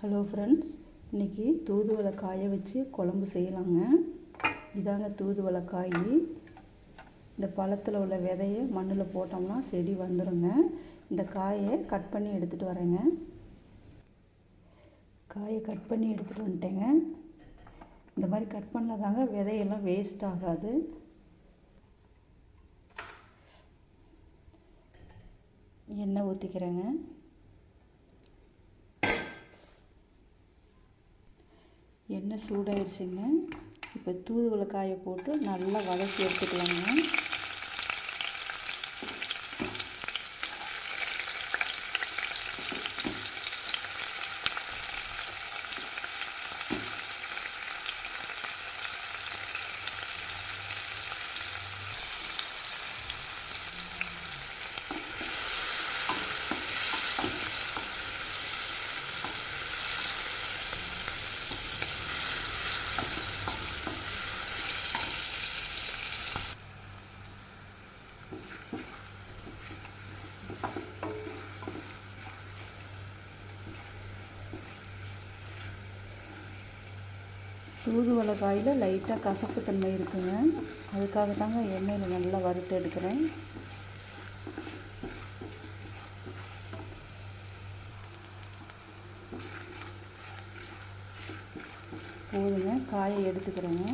Hello friends இன்றைக்கி தூதுவளை காய வச்சு குழம்பு செய்யலாங்க. இதாங்க தூதுவளை காய் இந்த பழத்தில் உள்ள விதையை மண்ணில் போட்டோம்னா செடி வந்துடுங்க இந்த காயை கட் பண்ணி எடுத்துகிட்டு வரேங்க. காயை கட் பண்ணி எடுத்துகிட்டு வந்துட்டேங்க. இந்த மாதிரி கட் பண்ணதாங்க விதையெல்லாம் வேஸ்ட் ஆகாது. எண்ணெய் ஊற்றிக்கிறேங்க எண்ணெய் சூடாயிடுச்சுங்க. இப்போ தூதுவளை காயை போட்டு நல்லா வதக்கி எடுத்துக்கலாங்க. தூதுவளை காயில் லைட்டாக கசப்பு தன்மை இருக்குங்க. அதுக்காக தாங்க எண்ணெயில் நல்லா வறுத்து எடுக்கிறேன். போதுங்க காயை எடுத்துக்கிறேங்க.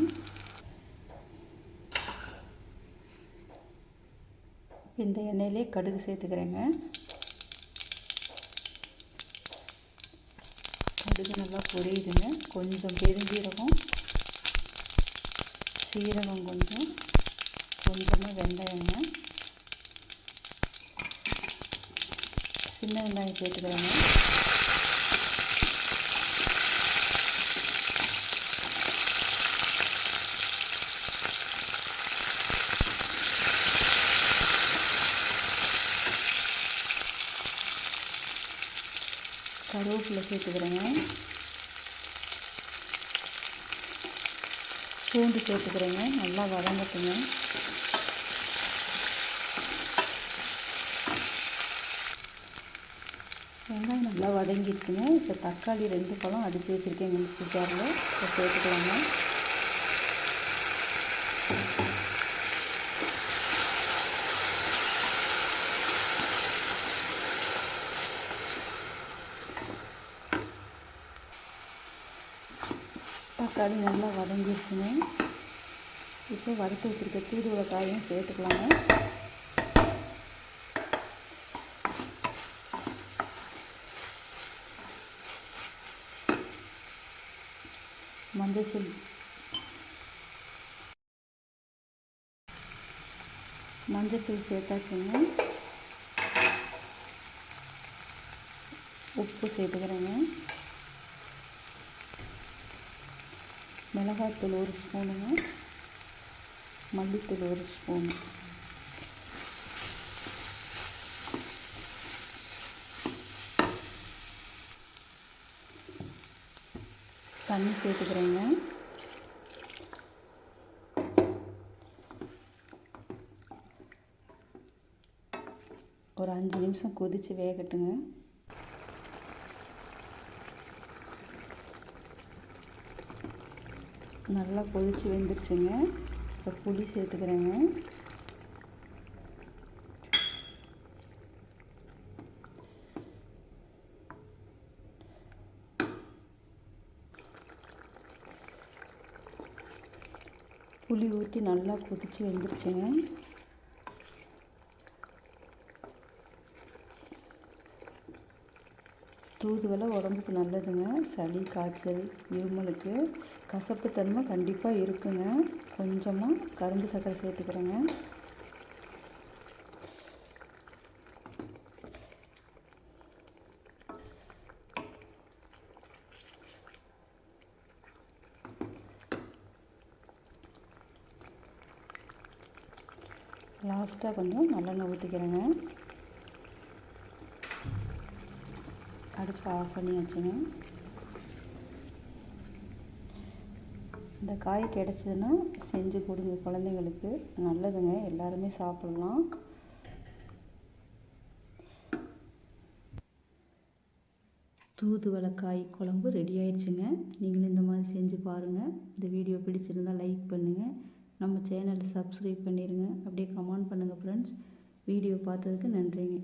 இந்த எண்ணெயிலே கடுகு சேர்த்துக்கிறேங்க. கடுகு நல்லா பொரியுதுங்க. கொஞ்சம் பெருஞ்சீரகம் சீரகம் கொஞ்சம் கொஞ்சமாக வெந்தயங்க. சின்ன வெங்காயம் சேர்த்துக்கிறேங்க கருவேப்பிலை சேர்த்துக்கிறேங்க. பூண்டு சேர்த்துக்கிறேங்க. நல்லா வதங்கட்டுங்க. வெங்காயம் நல்லா வதங்கிடுச்சுங்க இப்போ தக்காளி ரெண்டு பழம் அடித்து வச்சுருக்கேன் எங்களுக்கு ஜாரில் இப்போ சேர்த்துக்கலாங்க. தக்காளி நல்லா வதங்கிடுச்சுங்க இப்போ வறுத்து வச்சுருக்க தூதுவளை காயும் சேர்த்துக்கலாங்க. மஞ்சள் மஞ்சத்தூள் சேர்த்தாச்சுங்க. உப்பு சேர்த்துக்கிறேங்க. மிளகாத்தூள் ஒரு ஸ்பூனுங்க. மல்லித்தூள் ஒரு ஸ்பூனு. தண்ணி சேர்த்துக்கிறேங்க. ஒரு அஞ்சு நிமிஷம் கொதித்து வேகட்டுங்க. நல்லா கொதித்து வெந்துருச்சுங்க. இப்போ புளி சேர்த்துக்கிறேங்க. புளி ஊற்றி நல்லா கொதித்து வெந்துருச்சுங்க. தூதுவளை உடம்புக்கு நல்லதுங்க. சளி காய்ச்சல் இருமலுக்கு கசப்பு தன்மை கண்டிப்பாக இருக்குங்க. கொஞ்சமாக கரும்பு சர்க்கரை சேர்த்துக்கிறேங்க. லாஸ்ட்டாக கொஞ்சம் நல்லெண்ணெய் ஊற்றிக்கிறேங்க அடுப்பு ஆஃப் பண்ணி வச்சுங்க இந்த காய் கிடச்சதுன்னா செஞ்சு கொடுங்க குழந்தைங்களுக்கு நல்லதுங்க எல்லாருமே சாப்பிட்லாம். தூதுவளக்காய் குழம்பு ரெடி ஆயிடுச்சுங்க. நீங்களும் இந்த மாதிரி செஞ்சு பாருங்கள் இந்த வீடியோ பிடிச்சிருந்தால் லைக் பண்ணுங்கள் நம்ம சேனலை சப்ஸ்கிரைப் பண்ணிடுங்க அப்படியே கமெண்ட் பண்ணுங்கள் ஃப்ரெண்ட்ஸ் வீடியோ பார்த்ததுக்கு நன்றிங்க.